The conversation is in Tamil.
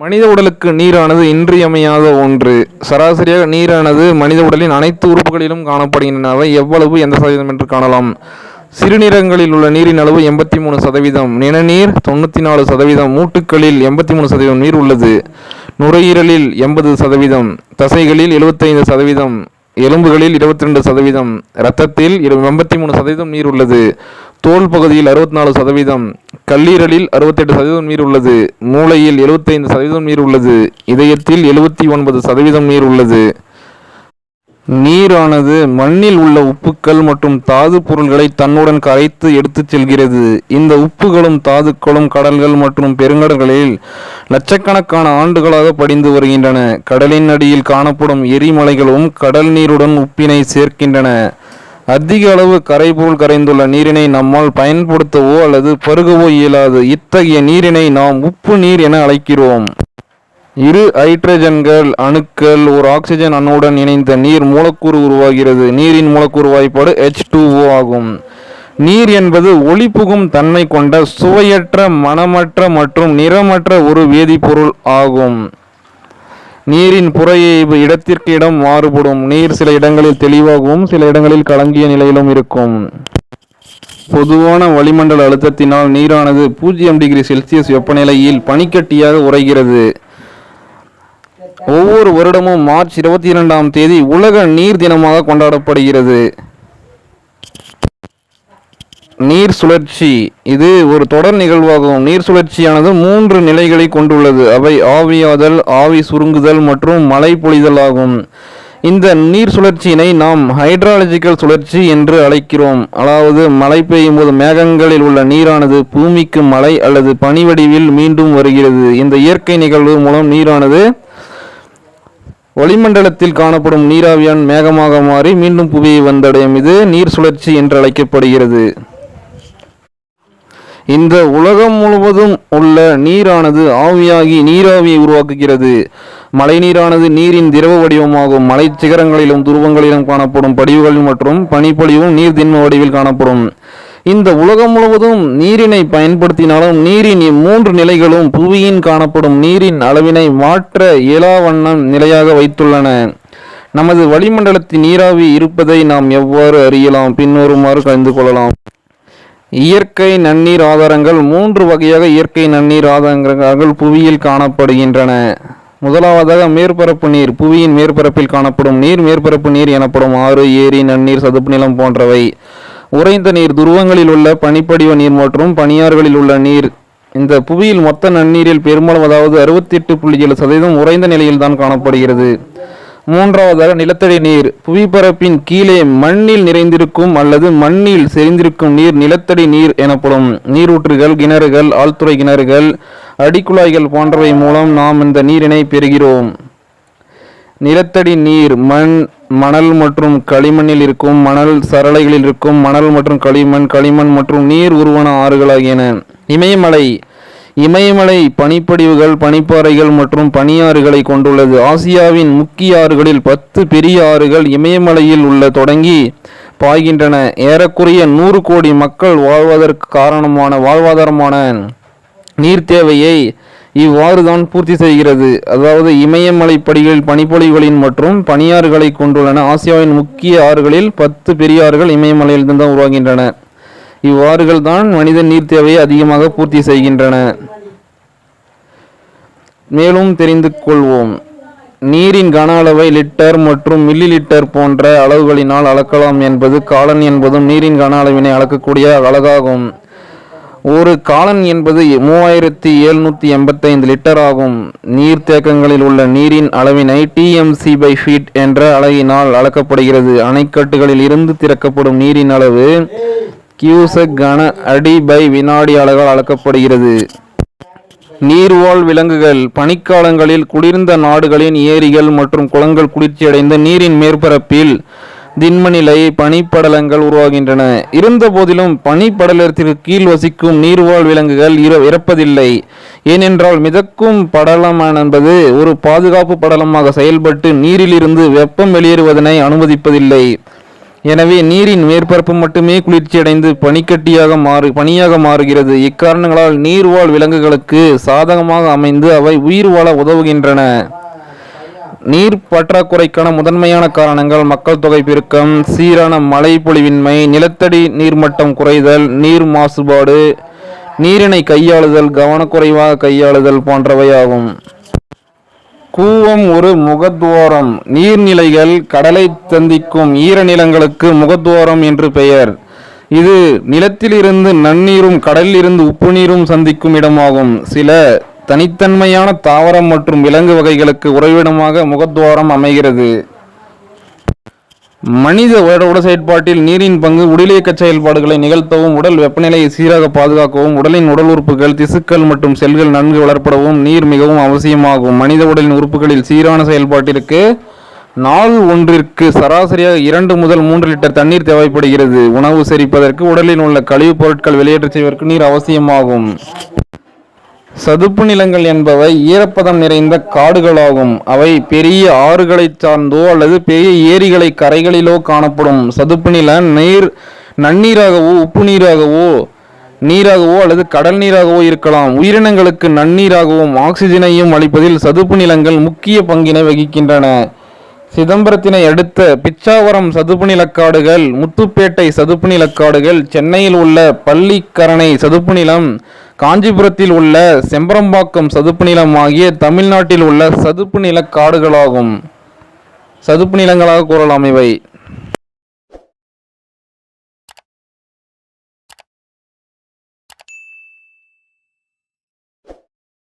மனித உடலுக்கு நீரானது இன்றியமையாத ஒன்று. சராசரியாக நீரானது மனித உடலின் அனைத்து உறுப்புகளிலும் காணப்படுகின்றனவை எவ்வளவு? எந்த சதவீதம் என்று காணலாம். சிறுநீரகங்களில் உள்ள நீரின் அளவு எண்பத்தி மூணு சதவீதம். நிணநீர் தொண்ணூற்றி நாலு சதவீதம். மூட்டுக்களில் எண்பத்தி மூணு சதவீதம் நீர் உள்ளது. நுரையீரலில் எண்பது சதவீதம். தசைகளில் எழுபத்தைந்து சதவீதம். எலும்புகளில் இருபத்தி ரெண்டு சதவீதம். இரத்தத்தில் எண்பத்தி மூணு சதவீதம் நீர் உள்ளது. தோல் பகுதியில் அறுபத்தி நாலு சதவீதம். கல்லீரலில் அறுபத்தெட்டு சதவீதம் நீர் உள்ளது. மூளையில் எழுபத்தைந்து சதவீதம் நீர் உள்ளது. இதயத்தில் எழுபத்தி ஒன்பது சதவீதம் நீர் உள்ளது. நீரானது மண்ணில் உள்ள உப்புக்கள் மற்றும் தாது பொருள்களை தன்னுடன் கரைத்து எடுத்துச் செல்கிறது. இந்த உப்புகளும் தாதுக்களும் கடல்கள் மற்றும் பெருங்கடல்களில் லட்சக்கணக்கான ஆண்டுகளாக படிந்து வருகின்றன. கடலின் அடியில் காணப்படும் எரிமலைகளும் கடல் நீருடன் உப்பினை சேர்க்கின்றன. அதிக அளவு கரைபோல் கரைந்துள்ள நீரினை நம்மால் பயன்படுத்தவோ அல்லது பருகவோ இயலாது. இத்தகைய நீரினை நாம் உப்பு நீர் என அழைக்கிறோம். இரு ஹைட்ரஜன்கள் அணுக்கள் ஒரு ஆக்சிஜன் அணுவுடன் இணைந்த நீர் மூலக்கூறு உருவாகிறது. நீரின் மூலக்கூறு வாய்ப்பாடு ஹெச் டூஓ ஆகும். நீர் என்பது ஒளிபுகும் தன்மை கொண்ட சுவையற்ற மனமற்ற மற்றும் நிறமற்ற ஒரு வேதிப்பொருள் ஆகும். நீரின் புறையை இடத்திற்கு இடம் மாறுபடும். நீர் சில இடங்களில் தெளிவாகவும் சில இடங்களில் கலங்கிய நிலையிலும் இருக்கும். பொதுவான வளிமண்டல அழுத்தத்தினால் நீரானது பூஜ்ஜியம் டிகிரி செல்சியஸ் வெப்பநிலையில் பனிக்கட்டியாக உறைகிறது. ஒவ்வொரு வருடமும் மார்ச் இருபத்தி இரண்டாம் தேதி உலக நீர் தினமாக கொண்டாடப்படுகிறது. நீர் சுழற்சி. இது ஒரு தொடர் நிகழ்வாகும். நீர் சுழற்சியானது மூன்று நிலைகளை கொண்டுள்ளது. அவை ஆவியாதல் ஆவி சுருங்குதல் மற்றும் மழை பொழிதல் ஆகும். இந்த நீர் சுழற்சியினை நாம் ஹைட்ராலஜிக்கல் சுழற்சி என்று அழைக்கிறோம். அதாவது மழை பெய்யும் போது மேகங்களில் உள்ள நீரானது பூமிக்கு மழை அல்லது பனி வடிவில் மீண்டும் வருகிறது. இந்த இயற்கை நிகழ்வு மூலம் நீரானது வளிமண்டலத்தில் காணப்படும் நீராவியான் மேகமாக மாறி மீண்டும் புவியை வந்தடையும். இது நீர் சுழற்சி என்று அழைக்கப்படுகிறது. இந்த உலகம் முழுவதும் உள்ள நீரானது ஆவியாகி நீராவியை உருவாக்குகிறது. மழைநீரானது நீரின் திரவ வடிவமாகும். மலை சிகரங்களிலும் துருவங்களிலும் காணப்படும் படிவுகள் மற்றும் பனிப்பொழிவும் நீர் திண்ம வடிவில் காணப்படும். இந்த உலகம் முழுவதும் நீரினை பயன்படுத்தினாலும் நீரின் இம்மூன்று நிலைகளும் புவியின் காணப்படும் நீரின் அளவினை மாற்ற இயலா வண்ணம் நிலையாக வைத்துள்ளன. நமது வளிமண்டலத்தின் நீராவி இருப்பதை நாம் எவ்வாறு அறியலாம்? பின்வருமாறு கலந்து கொள்ளலாம். இயற்கை நன்னீர் ஆதாரங்கள் மூன்று வகையாக இயற்கை நன்னீர் ஆதாரங்கள் புவியில் காணப்படுகின்றன. முதலாவதாக மேற்பரப்பு நீர் புவியின் மேற்பரப்பில் காணப்படும் நீர் மேற்பரப்பு நீர் எனப்படும் ஆறு ஏரி நன்னீர் சதுப்பு நிலம் போன்றவை. உறைந்த நீர் துருவங்களில் உள்ள பனிப்படிவ நீர் மற்றும் பனியாறுகளில் உள்ள நீர். இந்த புவியில் மொத்த நன்னீரில் பெரும்பாலும் அதாவது அறுபத்தி எட்டு புள்ளி ஏழு சதவீதம் உறைந்த நிலையில் தான் காணப்படுகிறது. மூன்றாவதாக நிலத்தடி நீர். புவிப்பரப்பின் கீழே மண்ணில் நிறைந்திருக்கும் அல்லது மண்ணில் செறிந்திருக்கும் நீர் நிலத்தடி நீர் எனப்படும். நீரூற்றுகள் கிணறுகள் ஆழ்துறை கிணறுகள் அடிக்குழாய்கள் போன்றவை மூலம் நாம் இந்த நீரினை பெறுகிறோம். நிலத்தடி நீர் மண் மணல் மற்றும் களிமண்ணில் இருக்கும் மணல் சரளைகளில் இருக்கும் மணல் மற்றும் களிமண் களிமண் மற்றும் நீர் உருவன ஆறுகள் ஆகியன. இமயமலை இமயமலை பனிப்படிவுகள் பனிப்பாறைகள் மற்றும் பனியாறுகளை கொண்டுள்ளது. ஆசியாவின் முக்கிய ஆறுகளில் பத்து பெரிய ஆறுகள் இமயமலையில் உள்ள தொடங்கி பாய்கின்றன. ஏறக்குறைய நூறு கோடி மக்கள் வாழ்வதற்கு காரணமான வாழ்வாதாரமான நீர் தேவையை இவ்வாறுதான் பூர்த்தி செய்கிறது. அதாவது இமயமலை படிகளில் பனிப்பொழிவுகளின் மற்றும் பனியாறுகளை கொண்டுள்ளன. ஆசியாவின் முக்கிய ஆறுகளில் பத்து பெரிய ஆறுகள் இமயமலையில் தான் உருவாகின்றன. இவ்வாறுகள் தான் மனித நீர் தேவையை அதிகமாக பூர்த்தி செய்கின்றன. மேலும் தெரிந்து கொள்வோம். நீரின் கன அளவை லிட்டர் மற்றும் மில்லி லிட்டர் போன்ற அளவுகளினால் அளக்கலாம் என்பது காலன் என்பதும் நீரின் கன அளவினை அளக்கக்கூடிய அலகாகும் ஒரு காலன் என்பது மூவாயிரத்தி எழுநூற்றி எண்பத்தைந்து லிட்டர் ஆகும். நீர்த்தேக்கங்களில் உள்ள நீரின் அளவினை டிஎம்சி பை ஃபீட் என்ற அலகினால் அளக்கப்படுகிறது. அணைக்கட்டுகளில் இருந்து திறக்கப்படும் நீரின் அளவு கியூசக் கன அடி பை வினாடி அலகால் அளக்கப்படுகிறது நீர்வாழ் விலங்குகள் பனிக்காலங்களில் குளிர்ந்த நாடுகளின் ஏரிகள் மற்றும் குளங்கள் குளிர்ச்சியடைந்த நீரின் மேற்பரப்பில் திண்மநிலை பனிப்படலங்கள் உருவாகின்றன. இருந்தபோதிலும் பனிப்படலத்திற்கு கீழ் வசிக்கும் நீர்வாழ் விலங்குகள் இற இறப்பதில்லை. ஏனென்றால் மிதக்கும் படலம் என்பது ஒரு பாதுகாப்பு படலமாக செயல்பட்டு நீரிலிருந்து வெப்பம் வெளியேறுவதனை அனுமதிப்பதில்லை. எனவே நீரின் மேற்பரப்பு மட்டுமே குளிர்ச்சியடைந்து பனிக்கட்டியாக மாறு பனியாக மாறுகிறது. இக்காரணங்களால் நீர்வாழ் விலங்குகளுக்கு சாதகமாக அமைந்து அவை உயிர் வாழ உதவுகின்றன. நீர் பற்றாக்குறைக்கான முதன்மையான காரணங்கள் மக்கள் தொகை பெருக்கம் சீரான மழை பொழிவின்மை நிலத்தடி நீர்மட்டம் குறைதல் நீர் மாசுபாடு நீரினை கையாளுதல் கவனக்குறைவாக கையாளுதல் போன்றவையாகும். கூவம் ஒரு முகத்துவாரம் நீர்நிலைகள் கடலை சந்திக்கும் ஈரநிலங்களுக்கு முகத்துவாரம் என்று பெயர். இது நிலத்திலிருந்து நன்னீரும் கடலிலிருந்து உப்பு நீரும் சந்திக்கும் இடமாகும். சில தனித்தன்மையான தாவரம் மற்றும் விலங்கு வகைகளுக்கு உறைவிடமாக முகத்துவாரம் அமைகிறது. மனித உட உடல் செயற்பாட்டில் நீரின் பங்கு உடலியக்க செயல்பாடுகளை நிகழ்த்தவும் உடல் வெப்பநிலையை சீராக பாதுகாக்கவும் உடலின் உடல் உறுப்புகள் திசுக்கள் மற்றும் செல்கள் நன்கு வளர்ப்படவும் நீர் மிகவும் அவசியமாகும். மனித உடலின் உறுப்புகளில் சீரான செயல்பாட்டிற்கு நாள் ஒன்றிற்கு சராசரியாக இரண்டு முதல் மூன்று லிட்டர் தண்ணீர் தேவைப்படுகிறது. உணவு செரிப்பதற்கு உடலில் உள்ள கழிவுப் பொருட்கள் வெளியேற்ற செய்வதற்கு நீர் அவசியமாகும். சதுப்பு நிலங்கள் என்பவை ஈரப்பதம் நிறைந்த காடுகளாகும். அவை பெரிய ஆறுகளைச் சார்ந்தோ அல்லது பெரிய ஏரிகளை கரைகளிலோ காணப்படும். சதுப்பு நில நீர் நன்னீராகவோ உப்பு நீராகவோ நீராகவோ அல்லது கடல் நீராகவோ இருக்கலாம். உயிரினங்களுக்கு நன்னீராகவும் ஆக்சிஜனையும் அளிப்பதில் சதுப்பு நிலங்கள் முக்கிய பங்கினை வகிக்கின்றன. சிதம்பரத்தினை அடுத்த பிச்சாவரம் சதுப்பு நிலக்காடுகள் முத்துப்பேட்டை சதுப்பு நிலக்காடுகள் சென்னையில் உள்ள பள்ளிக்கரணை சதுப்பு நிலம் காஞ்சிபுரத்தில் உள்ள செம்பரம்பாக்கம் சதுப்பு நிலம் ஆகிய தமிழ்நாட்டில் உள்ள சதுப்பு நிலக்காடுகளாகும் சதுப்பு நிலங்களாக கூறலாம் இவை.